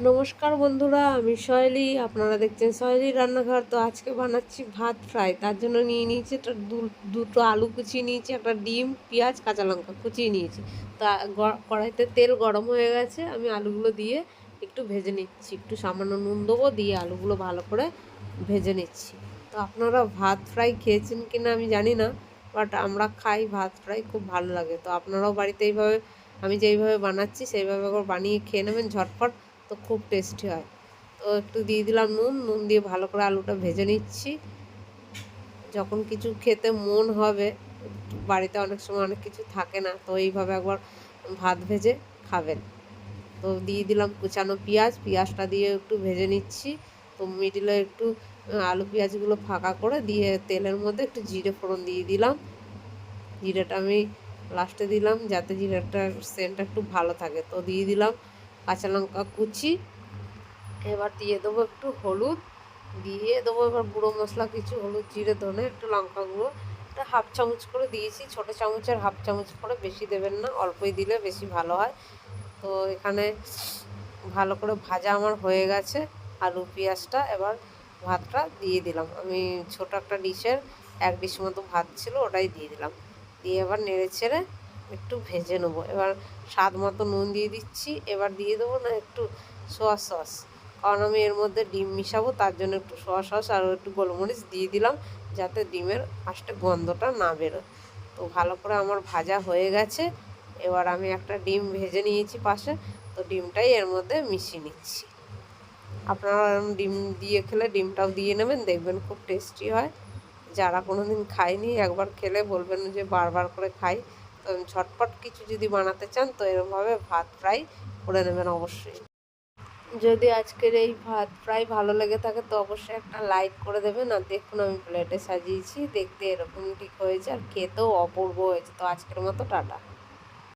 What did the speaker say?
নমস্কার বন্ধুরা, আমি সয়েলি আপনারা দেখছেন সয়েলি রান্নাঘর। তো আজকে বানাচ্ছি ভাত ফ্রাই। তার জন্য নিয়ে নিয়েছি একটা দুটো আলু কুচিয়ে নিয়েছি, একটা ডিম, পেঁয়াজ, কাঁচা লঙ্কা কুচিয়ে নিয়েছি। তা কড়াইতে তেল গরম হয়ে গেছে। আমি আলুগুলো দিয়ে একটু ভেজে নিচ্ছি। একটু সামান্য নুন দেবো, দিয়ে আলুগুলো ভালো করে ভেজে নিচ্ছি। তো আপনারা ভাত ফ্রাই খেয়েছেন কি না আমি জানি না, বাট আমরা খাই ভাত ফ্রাই, খুব ভালো লাগে। তো আপনারাও বাড়িতে এইভাবে, আমি যেইভাবে বানাচ্ছি, সেইভাবে বানিয়ে খেয়ে নেবেন ঝটপট। তো খুব টেস্টি হয়। তো একটু দিয়ে দিলাম নুন নুন দিয়ে ভালো করে আলুটা ভেজে নিচ্ছি। যখন কিছু খেতে মন হবে, বাড়িতে অনেক সময় অনেক কিছু থাকে না, তো এইভাবে একবার ভাত ভেজে খাবেন। তো দিয়ে দিলাম কুচানো পেঁয়াজ, পেঁয়াজটা দিয়ে একটু ভেজে নিচ্ছি। তো মিডিলে একটু আলু পেঁয়াজগুলো ফাঁকা করে দিয়ে তেলের মধ্যে একটু জিরে ফোড়ন দিয়ে দিলাম। জিরেটা আমি লাস্টে দিলাম যাতে জিরেটার সেন্টটা একটু ভালো থাকে। তো দিয়ে দিলাম কাঁচা লঙ্কা কুচি। এবার দিয়ে দেবো একটু হলুদ। দিয়ে দেবো এবার গুঁড়ো মশলা, কিছু হলুদ, জিরে, ধনে, একটু লঙ্কা গুঁড়ো। একটা হাফ চামচ করে দিয়েছি, ছোটো চামচের হাফ চামচ করে বেশি দেবেন না, অল্পই দিলে বেশি ভালো হয়। তো এখানে ভালো করে ভাজা আমার হয়ে গেছে, আলু, পেঁয়াজটা এবার ভাতটা দিয়ে দিলাম। আমি ছোট একটা ডিশের এক ডিশ মতো ভাত ছিল, ওটাই দিয়ে দিলাম। দিয়ে এবার নেড়ে ছেড়ে একটু ভেজে নেব। এবার স্বাদ মতো নুন দিয়ে দিচ্ছি। এবার দিয়ে দেবো না একটু সোয়া সস। কারণ আমি এর মধ্যে ডিম মিশাবো, তার জন্য একটু সোয়া সস আর একটু গোলমরিচ দিয়ে দিলাম, যাতে ডিমের আস্তে গন্ধটা না বেরোয়। তো ভালো করে আমার ভাজা হয়ে গেছে। এবার আমি একটা ডিম ভেজে নিয়েছি পাশে। তো ডিমটাই এর মধ্যে মিশিয়ে নিচ্ছি। আপনারা ডিম দিয়ে খেলে ডিমটাও দিয়ে নেবেন, দেখবেন খুব টেস্টি হয়। যারা কোনো দিন খায়নি, একবার খেলে বলবেন যে বারবার করে খাই। ঝটপট কিছু যদি বানাতে চান, তো এরমভাবে ভাত ফ্রাই করে নেবেন অবশ্যই। যদি আজকের এই ভাত ফ্রাই ভালো লেগে থাকে, তো অবশ্যই একটা লাইক করে দেবেন। আর দেখুন, আমি প্লেটে সাজিয়েছি। দেখতে এরকম ঠিক হয়েছে, আর খেতেও অপূর্ব হয়েছে। তো আজকের মতো, টাটা।